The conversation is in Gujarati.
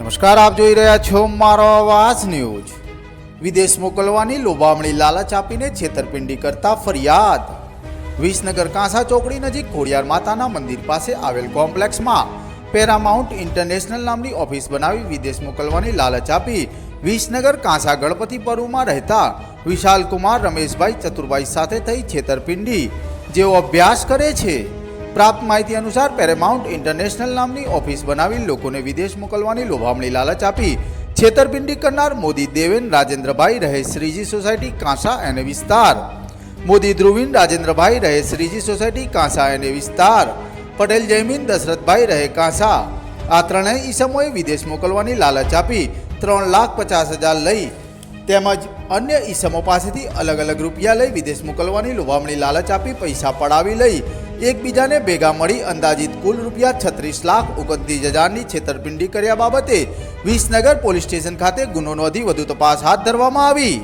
નમસ્કાર, આપ જોઈ રહ્યા છો મારો અવાજ ન્યૂઝ. વિદેશ મોકલવાની લોભામણી લાલચ આપીને છેતરપિંડી કરતા ફરિયાદ. વિસનગર કાંસા ચોકડી નજીક ખોડિયાર માતાના મંદિર પાસે આવેલ કોમ્પ્લેક્સમાં પેરામાઉન્ટ ઇન્ટરનેશનલ નામની ઓફિસ બનાવી વિદેશ મોકલવાની લાલચ આપી વિસનગર કાંસા ગણપતિ પરુમાં રહેતા વિશાલ કુમાર રમેશભાઈ ચતુરભાઈ સાથે થઈ છેતરપિંડી. જેઓ અભ્યાસ કરે છે પ્રાપ્ત માહિતી અનુસાર પેરેમાઉન્ટ ઇન્ટરનેશનલ નામની ઓફિસ બનાવી લોકોને વિદેશ મોકલવાની લોભામણી લાલચ આપી. છેતરપિંડી કરનાર મોદી દેવેન, રાજેન્દ્રભાઈ રહે શ્રીજી સોસાયટી કાંસા અને વિસ્તાર. મોદી ધ્રુવીન, રાજેન્દ્રભાઈ રહે શ્રીજી સોસાયટી કાંસા અને વિસ્તાર. પટેલ જયમીન, દશરથભાઈ રહે કાંસા. આ ત્રણેય ઈસમોએ વિદેશ મોકલવાની લાલચ આપી, ત્રણ લાખ પચાસ હજાર લઈ. તેમજ અન્ય ઈસમો પાસેથી અલગ અલગ રૂપિયા લઈ વિદેશ મોકલવાની લોભામણી લાલચ આપી, પૈસા પડાવી લઈ. એકબીજાને ભેગા મળી અંદાજિત કુલ રૂપિયા છત્રીસ લાખ ઓગણત્રીસ હજારની છેતરપિંડી કર્યા બાબતે વિસનગર પોલીસ સ્ટેશન ખાતે ગુનો નોંધી વધુ તપાસ હાથ ધરવામાં આવી.